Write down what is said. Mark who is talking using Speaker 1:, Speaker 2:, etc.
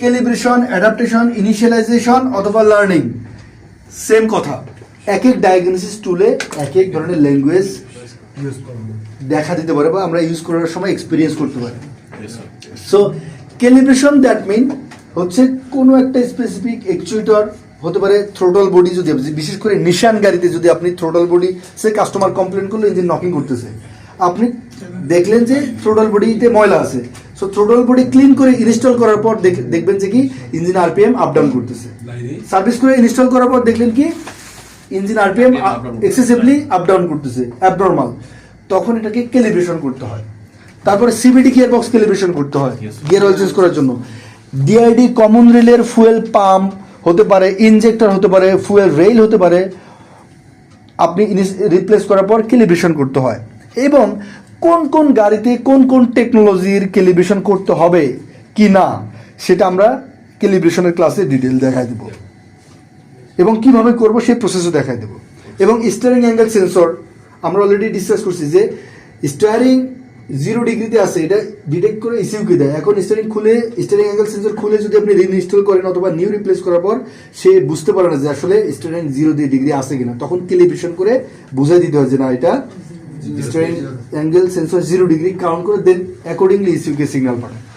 Speaker 1: Calibration adaptation initialization অথবা learning. Same কথা। এক এক ডায়াগনোসিস টুলে এক এক ধরনের ল্যাঙ্গুয়েজ দেখা দিতে পারে বা আমরা ইউজ করার সময় এক্সপিরিয়েন্স করতে পারি। সো ক্যালিব্রেশন দ্যাট মিন হচ্ছে কোনো একটা স্পেসিফিক অ্যাকচুয়েটর হতে পারে থ্রোটল বডি যদি বিশেষ করে নিশান গাড়িতে যদি আপনি থ্রোটল বডি সে কাস্টমার কমপ্লেন করল ইঞ্জিন নকিং করতেছে। আপনি দেখলেন যে থ্রোটল বডিতে ময়লা আছে। সো থ্রোটল বডি ক্লিন করে ইনস্টল করার পর দেখ- দেখবেন যে কি ইঞ্জিন আরপিএম আপ ডাউন করতেছে সার্ভিস করে ইনস্টল করার পর দেখলেন কি engine RPM excessively up down করতেছে অ্যাবনর্মাল তখন এটাকে ক্যালিব্রেশন করতে হয়। তারপরে সিবিডি গিয়ার বক্স ক্যালিব্রেশন করতে হয় গিয়ার অয়েল চেঞ্জ করার জন্য। ডিআইডি কমন রেলের ফুয়েল পাম্প হতে পারে ইনজেক্টর হতে পারে ফুয়েল রেল হতে পারে। আপনি রিপ্লেস করার পর ক্যালিব্রেশন করতে হয়। এবং কোন কোন গাড়িতে কোন কোন টেকনোলজির ক্যালিব্রেশন করতে হবে কি না, সেটা আমরা ক্যালিব্রেশনের ক্লাসে ডিটেল দেখাই দেব। এবং কীভাবে করব সেই প্রসেসও দেখাই দেব। এবং স্টিয়ারিং অ্যাঙ্গেল সেন্সর আমরা অলরেডি ডিসকাস করছি যে স্টিয়ারিং জিরো ডিগ্রিতে আছে, এটা ডিটেক্ট করে ইসিউকে দেয়। এখন স্টিয়ারিং খুলে স্টিয়ারিং অ্যাঙ্গেল সেন্সর খুলে যদি আপনি রিইনস্টল করেন অথবা নিউ রিপ্লেস করার পর, সে বুঝতে পারে না যে আসলে স্টিয়ারিং জিরো দিয়ে ডিগ্রি আছে কিনা। তখন ক্যালিব্রেশন করে বুঝাই দিতে হয় যে না, এটা steering angle sensor zero degree count করে দেন অ্যাকর্ডিংলি ইসিউকে সিগন্যাল পাঠায়